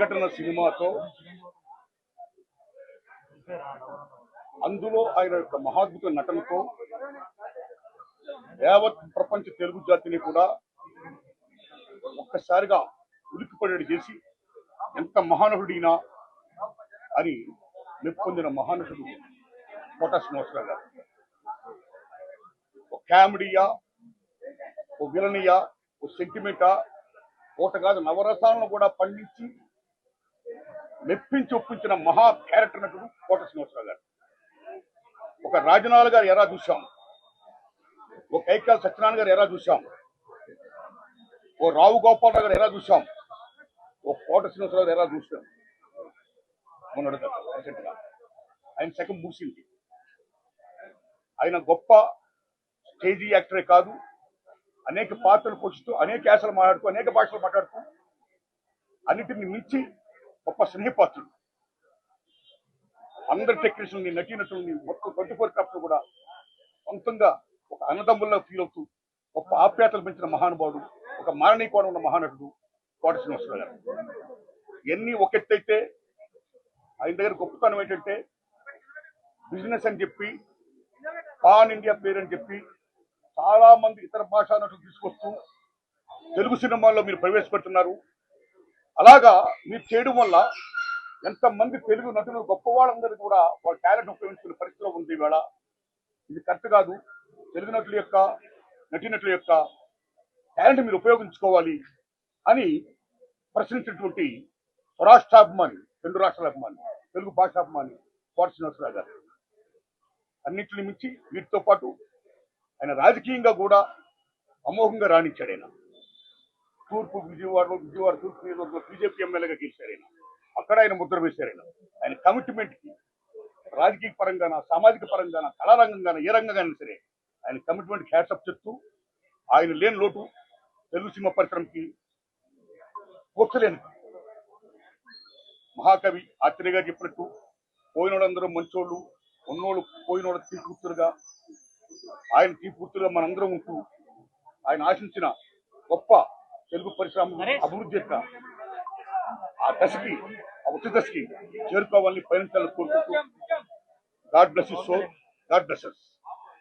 ప్రతిఘటన సినిమాతో అందులో ఆయన యొక్క మహాద్భుత నటనతో యావత్ ప్రపంచ తెలుగు జాతిని కూడా ఒక్కసారిగా ఉలిక్కిపడేది చేసి ఎంత మహానటుడినా అని మెప్పొందిన మహానటుడు కోటా శ్రీనివాసరావు గారు. ఓ కామెడీయా ఓ విలనియా ఓ సెంటిమెంటా కోట కాదు నవరసాలను కూడా పండించి మెప్పించి ఒప్పించిన మహా క్యారెక్టర్ నటుడు కోట శ్రీనివాసరావు గారు. ఒక రాజనాల్ గారు ఎలా చూశాం. ఒక కైకాల సత్యనారాయణ గారు ఎలా చూశాం. ఓ రావు గోపాలరావు గారు ఎలా చూశాం. ఓ కోట శ్రీనివాసరావు గారు ఎలా చూసాం మొన్నటి రీసెంట్గా. ఆయన సెకండ్ ముగిసింది. ఆయన గొప్ప స్టేజీ యాక్టరే కాదు. అనేక పాత్రలు పోషిస్తూ అనేక యాసలు మాట్లాడుతూ అనేక భాషలు మాట్లాడుతూ అన్నిటిని మించి గొప్ప స్నేహపాత్రుడు అందరి టెక్నీషియన్ని నటీనటుల్ని మొత్తం ట్వంటీ ఫోర్ కప్స్ కూడా సొంతంగా ఒక అన్నదమ్ముల్లో ఫీల్ అవుతూ గొప్ప ఆప్యాతలు పెంచిన మహానుభావుడు ఒక మారణీకోణం ఉన్న మహానటుడు కోట శ్రీనివాసరావు గారు. ఎన్ని ఒక ఎత్తు అయితే ఆయన దగ్గర గొప్పతనం ఏంటంటే బిజినెస్ అని చెప్పి పాన్ ఇండియా పేరు అని చెప్పి చాలా మంది ఇతర భాషా నటులు తీసుకొస్తూ తెలుగు సినిమాల్లో మీరు ప్రవేశపెడుతున్నారు. అలాగా మీరు చేయడం వల్ల ఎంతమంది తెలుగు నటులు గొప్ప వాళ్ళందరూ కూడా వాళ్ళ టాలెంట్ ఉపయోగించుకునే పరిస్థితిలో ఉంది ఇవాళ ఇది కరెక్ట్ కాదు. తెలుగు నటుల యొక్క నటీనటుల యొక్క టాలెంట్ మీరు ఉపయోగించుకోవాలి అని ప్రశ్నించినటువంటి స్వరాష్ట్రాభిమాని రెండు రాష్ట్రాల అభిమాని తెలుగు భాషాభిమాని కోట శ్రీనివాసరావు గారు. అన్నింటిని మించి వీటితో పాటు ఆయన రాజకీయంగా కూడా అమోఘంగా రాణించాడు ఆయన. తూర్పు విజయవాడలో విజయవాడ తూర్పు నియోజకవర్గంలో బీజేపీ ఎమ్మెల్యేగా గెలిచారు ఆయన అక్కడ ఆయన ముద్ర వేశారు ఆయన ఆయన కమిట్మెంట్కి రాజకీయ పరంగాన సామాజిక పరంగాన కళారంగంగాన ఏ రంగంగానే సరే ఆయన కమిట్మెంట్ హ్యాట్సప్ చెప్తూ ఆయన లేని లోటు తెలుగు సినిమా పరిశ్రమకి పోర్చలేను మహాకవి ఆత్రేయ గారు చెప్పినట్టు పోయినోళ్ళందరూ మంచోళ్ళు ఉన్నోళ్ళు పోయినోళ్ళ వాళ్ళు ఆయన తీర్పుతులుగా మనందరం ఉంటూ ఆయన ఆశించిన గొప్ప తెలుగు పరిశ్రమ అభివృద్ధి యొక్క ఆ దశకి ఆ ఉచిత దశకి చేరుకోవాలని పయనించాలని కోరుకుంటూ God bless so God bless